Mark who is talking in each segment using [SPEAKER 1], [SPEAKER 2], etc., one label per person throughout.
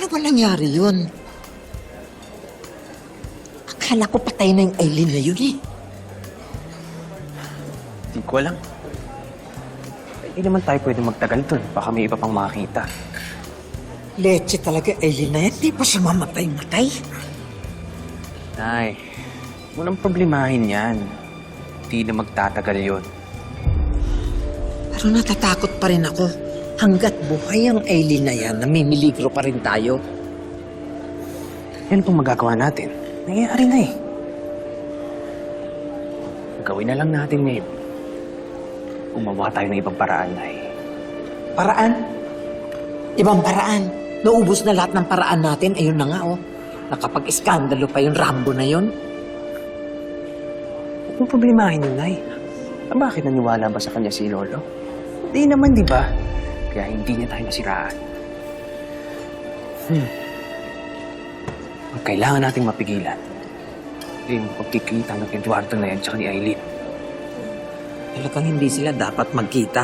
[SPEAKER 1] Paano ba nangyari yun? Akala ko patay na yung Aileen na yun eh.
[SPEAKER 2] Hindi ko alam. Hindi naman tayo pwede magtagal dun. Baka may iba pang makakita.
[SPEAKER 1] Leche talaga Aileen na yan. Di pa siya mamatay-matay.
[SPEAKER 2] Nay, walang problemahin yan. Hindi na magtatagal yun.
[SPEAKER 1] Pero natatakot pa rin ako. Hanggat buhay ang Aileen na yan, namimiligro pa rin tayo.
[SPEAKER 2] Yan pong magagawa natin. Nangyayari na eh. Gawin na lang natin, Ned. Gumawa tayo ng ibang paraan, Nay.
[SPEAKER 1] Paraan? Ibang paraan. Naubos na lahat ng paraan natin. Ayun na nga, oh. Nakapag-iskandalo pa yung Rambo na yun.
[SPEAKER 2] Huwag mong problemahin yun, Nay. Ah, bakit naniwala ba sa kanya si Lolo? Hindi naman, di ba? Kaya hindi niya tayo nasiraan. Hmm. Ang kailangan nating mapigilan. Yung pagkikita ng Eduardo na yan tsaka ni Eileen.
[SPEAKER 1] Talagang hindi sila dapat magkita.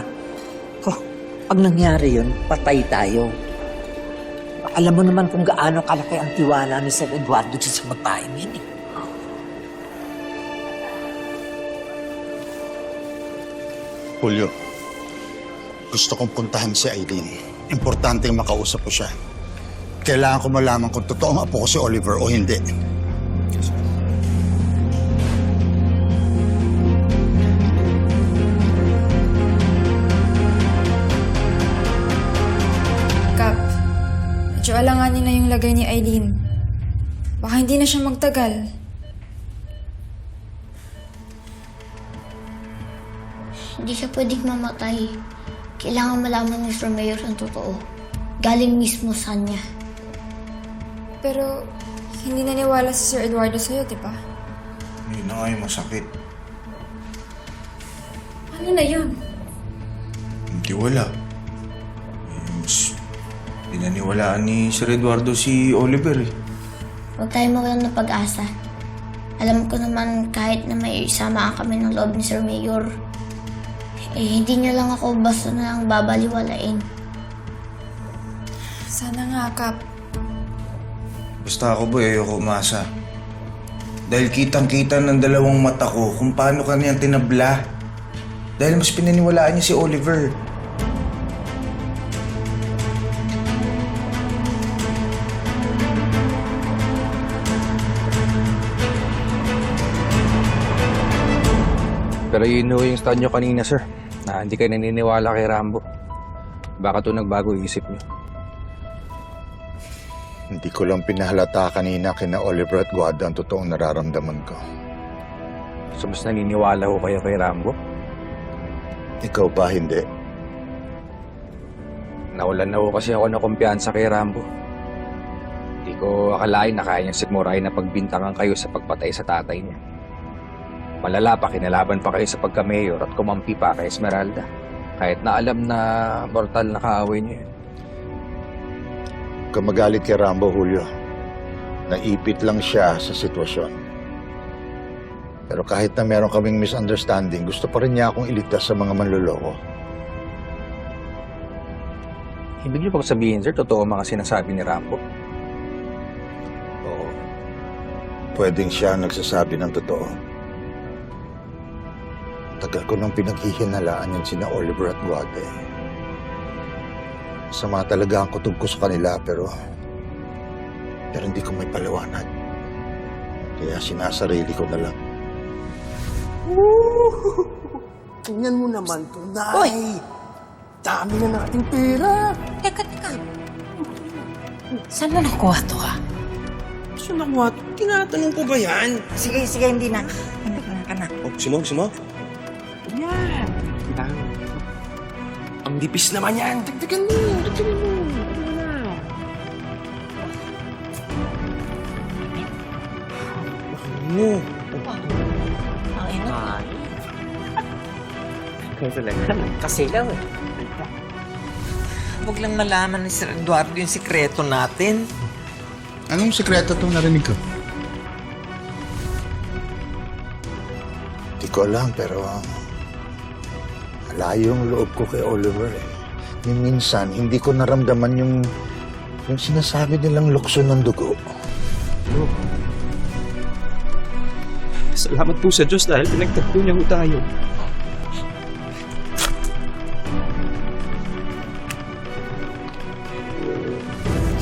[SPEAKER 1] Ko, pag nangyari yun, patay tayo. Alam mo naman kung gaano kalaki ang tiwala ni Sir Eduardo sa babaeng yan eh.
[SPEAKER 3] Julio, gusto kong puntahan si Aileen. Importante makausap ko siya. Kailangan ko malaman kung totoong apo ko si Oliver o hindi.
[SPEAKER 4] Kap, medyo alanganin na yung lagay ni Eileen. Baka hindi na siya magtagal.
[SPEAKER 5] Hindi siya pwedeng mamatay. Kailangan malaman ni Sir Mayor ang totoo. Galing mismo sa kanya.
[SPEAKER 4] Pero hindi naniwala si Sir Eduardo sa'yo, di ba?
[SPEAKER 6] Yun na nga yung masakit.
[SPEAKER 4] Ano na yun?
[SPEAKER 6] Hindi wala. Eh, mas pinaniwalaan ni Sir Eduardo si Oliver eh.
[SPEAKER 5] Huwag tayo mawalan ng pag-asa. Alam ko naman kahit na may isama kami ng loob ni Sir Mayor, eh hindi niya lang ako basta na lang babaliwalain.
[SPEAKER 4] Sana nga, Kap.
[SPEAKER 6] Basta ako boy, ayoko umasa. Dahil kitang-kita ng dalawang mata ko kung paano kanyang tinabla. Dahil mas pinaniwalaan niya si Oliver.
[SPEAKER 7] Pero yun ho yung stand nyo kanina, sir. Na hindi kayo naniniwala kay Rambo. Baka to nagbago isip nyo.
[SPEAKER 3] Hindi ko lang pinahalata kanina kina Oliver at Guada ang totoong nararamdaman ko.
[SPEAKER 7] So, mas naniniwala ho kayo kay Rambo?
[SPEAKER 3] Ikaw ba hindi?
[SPEAKER 7] Nawalan na ho kasi ako ng kumpiyansa kay Rambo. Hindi ko akalain na kaya niyang sigmurahin na pagbintangan kayo sa pagpatay sa tatay niya. Malala pa, kinalaban pa kayo sa pagka-mayor at kumampi pa kay Esmeralda. Kahit na alam na mortal na kaaway niyo yun.
[SPEAKER 3] Huwag ka magalit kay Rambo, Julio. Naipit lang siya sa sitwasyon. Pero kahit na meron kaming misunderstanding, gusto pa rin niya akong iligtas sa mga manluloko.
[SPEAKER 7] Ibig niyo pag sabihin, sir, totoo ang mga sinasabi ni Rambo.
[SPEAKER 3] Oo. Pwedeng siya nagsasabi ng totoo. Tagal ko nang pinaghihinalaan yan sina Oliver at Guade. Sama talaga ang kutob ko sa kanila pero pero hindi ko may paliwanag. Kaya sinasarili ko na lang.
[SPEAKER 8] Tingnan mo naman, tunay. Dami na nating pera.
[SPEAKER 1] Teka, teka. Saan mo nakuha to ha?
[SPEAKER 8] Saan nakuha? Tinatanong ko ba yan?
[SPEAKER 1] Sige, sige, hindi na. Hindi ka na, ka na.
[SPEAKER 8] Oh, simo, simo. Ang dipis naman yan. Dagdagan mo, dagdagan mo. Ano?
[SPEAKER 1] Ang ina.
[SPEAKER 2] Kasi lang.
[SPEAKER 1] Kasi lang eh. Huwag lang malaman ni Sir Eduardo yung sikreto natin.
[SPEAKER 3] Anong sekreto itong narinig ko? Di ko alam pero malayo yung loob ko kay Oliver eh. Ni minsan, hindi ko naramdaman yung Yung sinasabi nilang lukso ng dugo,
[SPEAKER 8] Salamat po sa Diyos dahil pinagtagpo niya ho tayo.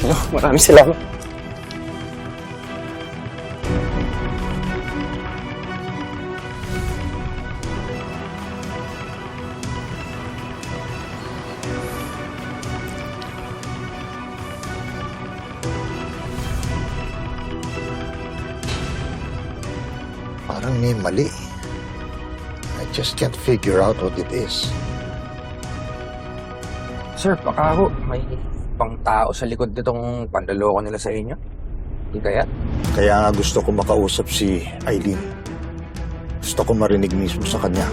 [SPEAKER 8] Hello, maraming salamat.
[SPEAKER 3] May mali. I just can't figure out what it is.
[SPEAKER 7] Sir, baka ho, may pang tao sa likod nitong pandaloko nila sa inyo. Hindi kaya?
[SPEAKER 3] Kaya nga gusto ko makausap si Eileen. Gusto ko marinig mismo sa kanya